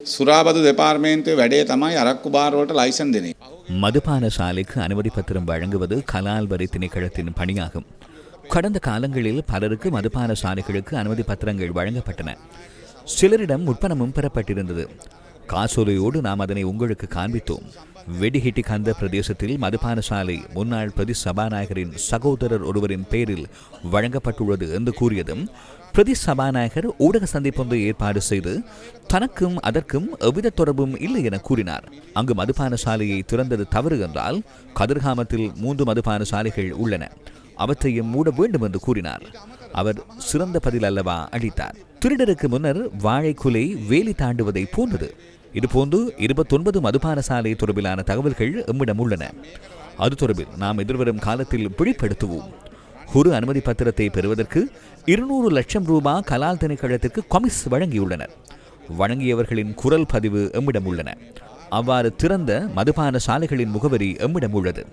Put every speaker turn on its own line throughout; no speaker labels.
සුරාබදු දෙපාර්මේන්තුවේ වැඩේ තමයි අරක්කු බාරවලට ලයිසන් දෙන එක.
மதுபான சாலைக்கு அனுமதி பத்திரம் வழங்குவது கலால் வரி திணைக்களத்தின் பணியாகும் கடந்த காலங்களில் பலருக்கு மதுபான சாலைகளுக்கு அனுமதி பத்திரங்கள் வழங்கப்பட்டன சிலரிடம் முற்பணமும் பெறப்பட்டிருந்தது காசோலையோடு நாம் அதனை உங்களுக்கு காண்பித்தோம். வெடிகிட்டி கந்த பிரதேசத்தில் மதுபான சாலை முன்னாள் பிரதி சபாநாயகரின் சகோதரர் ஒருவரின் பெயரில் வழங்கப்பட்டுள்ளது என்று கூறியதும் பிரதி சபாநாயகர் ஊடக சந்திப்பொன்றை ஏற்பாடு செய்து தனக்கும் அதற்கும் எவ்வித தொடர்பும் இல்லை என கூறினார். அங்கு மதுபான சாலையை திறந்தது தவறு என்றால் கதிர்காமத்தில் மூன்று மதுபான சாலைகள் உள்ளன. அவற்றையும் மூட வேண்டும் என்று கூறினார். அவர் சிறந்த பதில் அல்லவா அளித்தார். திருடருக்கு முன்னர் வாழைக்குலை வேலி தாண்டுவதை போன்றது. இதுபோன்று இருபத்தொன்பது மதுபான சாலை தொடர்பிலான தகவல்கள் எம்மிடம் உள்ளன. அது தொடர்பில் நாம் எதிர்வரும் காலத்தில் பிழிப்படுத்துவோம் குறு அனுமதி பத்திரத்தை பெறுவதற்கு இருநூறு லட்சம் ரூபாய் கலால் திணைக்களத்திற்கு கொமிஸ் வழங்கியுள்ளனர். வழங்கியவர்களின் குரல் பதிவு எம்மிடம் உள்ளன. அவ்வாறு திறந்த மதுபான சாலைகளின் முகவரி எம்மிடம் உள்ளது.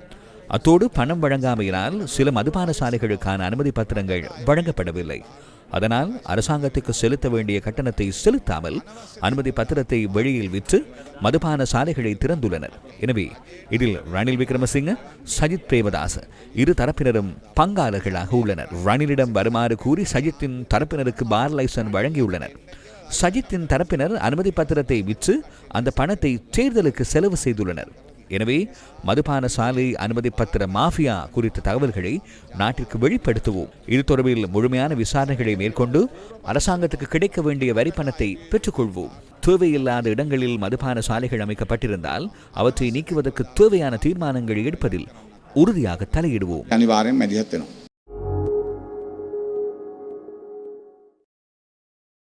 அத்தோடு பணம் வழங்காமையினால் சில மதுபான சாலைகளுக்கான அனுமதி பத்திரங்கள் வழங்கப்படவில்லை. அதனால் அரசாங்கத்துக்கு செலுத்த வேண்டிய கட்டணத்தை செலுத்தாமல் அனுமதி பத்திரத்தை வெளியில் விற்று மதுபான சாலைகளை திறந்துள்ளனர். எனவே இதில் ரணில் விக்ரமசிங்க சஜித் பிரேமதாஸ் இரு தரப்பினரும் பங்காளர்களாக உள்ளனர். ரணிலிடம் வருமாறு கூறி சஜித்தின் தரப்பினருக்கு பார் லைசன் வழங்கியுள்ளனர். சஜித்தின் தரப்பினர் அனுமதி பத்திரத்தை விற்று அந்த பணத்தை தேர்தலுக்கு செலவு செய்துள்ளனர். எனவே மதுபான சாலை அனுமதி பத்திர மாஃபியா குறித்த தகவல்களை நாட்டிற்கு வெளிப்படுத்துவோம். இது தொடர்பில் முழுமையான விசாரணைகளை மேற்கொண்டு அரசாங்கத்துக்கு கிடைக்க வேண்டிய வரி பணத்தை பெற்றுக்கொள்வோம். தேவையில்லாத இடங்களில் மதுபான சாலைகள் அமைக்கப்பட்டிருந்தால் அவற்றை நீக்குவதற்கு தேவையான தீர்மானங்கள் எடுப்பதில் உறுதியாக தலையிடுவோம்.
அனிவாரியம்